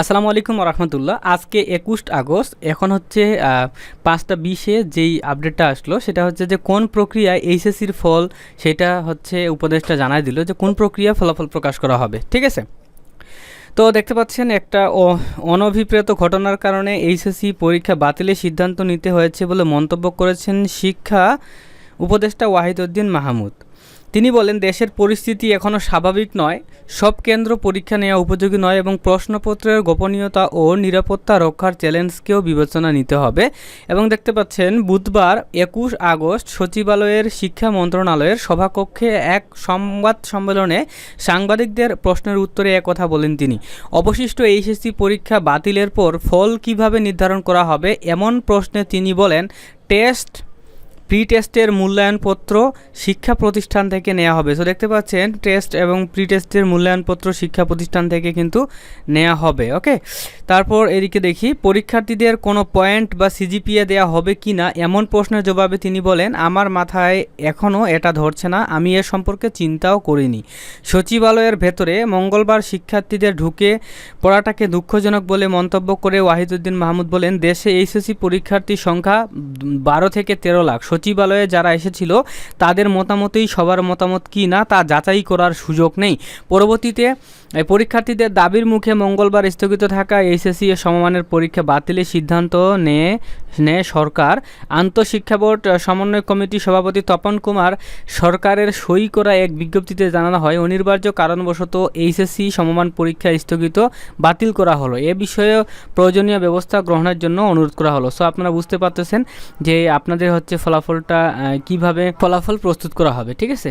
আসসালামু আলাইকুম রহমতুল্লাহ আজকে একুশ আগস্ট, এখন হচ্ছে পাঁচটা বিশে যেই আপডেটটা আসলো, সেটা হচ্ছে যে কোন প্রক্রিয়ায় এইচএসসির ফল, সেটা হচ্ছে উপদেশটা জানাই দিল যে কোন প্রক্রিয়া ফলাফল প্রকাশ করা হবে। ঠিক আছে? তো দেখতে পাচ্ছেন একটা অনভিপ্রেত ঘটনার কারণে এইচএসসি পরীক্ষা বাতিলের সিদ্ধান্ত নিতে হয়েছে বলে মন্তব্য করেছেন শিক্ষা উপদেষ্টা ওয়াহিদউদ্দিন মাহমুদ। তিনি বলেন, দেশের পরিস্থিতি এখনও স্বাভাবিক নয়। সব কেন্দ্র পরীক্ষা নেওয়া উপযোগী নয় এবং প্রশ্নপত্রের গোপনীয়তা ও নিরাপত্তা রক্ষার চ্যালেঞ্জকেও বিবেচনা নিতে হবে। এবং দেখতে পাচ্ছেন, বুধবার একুশ আগস্ট সচিবালয়ের শিক্ষা মন্ত্রণালয়ের সভাকক্ষে এক সংবাদ সম্মেলনে সাংবাদিকদের প্রশ্নের উত্তরে একথা বলেন তিনি। অবশিষ্ট এইচএসসি পরীক্ষা বাতিলের পর ফল কীভাবে নির্ধারণ করা হবে এমন প্রশ্নে তিনি বলেন, টেস্ট প্রি টেস্টের মূল্যায়নপত্র শিক্ষা প্রতিষ্ঠান থেকে নেওয়া হবে। সো দেখতে পাচ্ছেন টেস্ট এবং প্রি টেস্টের মূল্যায়নপত্র শিক্ষা প্রতিষ্ঠান থেকে কিন্তু নেওয়া হবে ওকে তারপর এদিকে দেখি, পরীক্ষার্থীদের কোনো পয়েন্ট বা সিজিপিএ দেওয়া হবে কি না, এমন প্রশ্নের জবাবে তিনি বলেন, আমার মাথায় এখনও এটা ধরছে না, আমি এ সম্পর্কে চিন্তাও করিনি। সচিবালয়ের ভেতরে মঙ্গলবার শিক্ষার্থীদের ঢুকে পড়াটাকে দুঃখজনক বলে মন্তব্য করে ওয়াহিদুদ্দিন মাহমুদ বলেন, দেশে এইচএসসি পরীক্ষার্থীর সংখ্যা বারো থেকে তেরো লাখ। সচিবালয়ে যারা এসেছিল, তাদের মতামতেই সবার মতামত কি না তা যাচাই করার সুযোগ নেই। পরবর্তীতে পরীক্ষার্থীদের দাবির মুখে মঙ্গলবার স্থগিত থাকা এইচএসসি সমমানের পরীক্ষা বাতিলের সিদ্ধান্ত নিয়ে নেয় সরকার। আন্তঃশিক্ষা বোর্ড সমন্বয় কমিটির সভাপতি তপন কুমার সরকারের সই করা এক বিজ্ঞপ্তিতে জানানো হয় অনিবার্য কারণবশত এইচএসসি সমমান পরীক্ষা স্থগিত বাতিল করা হলো। এ বিষয়ে প্রয়োজনীয় ব্যবস্থা গ্রহণের জন্য অনুরোধ করা হলো। সো, আপনারা বুঝতে পারতেছেন যে আপনাদের হচ্ছে ফলাফলটা কীভাবে ফলাফল প্রস্তুত করা হবে ঠিক আছে?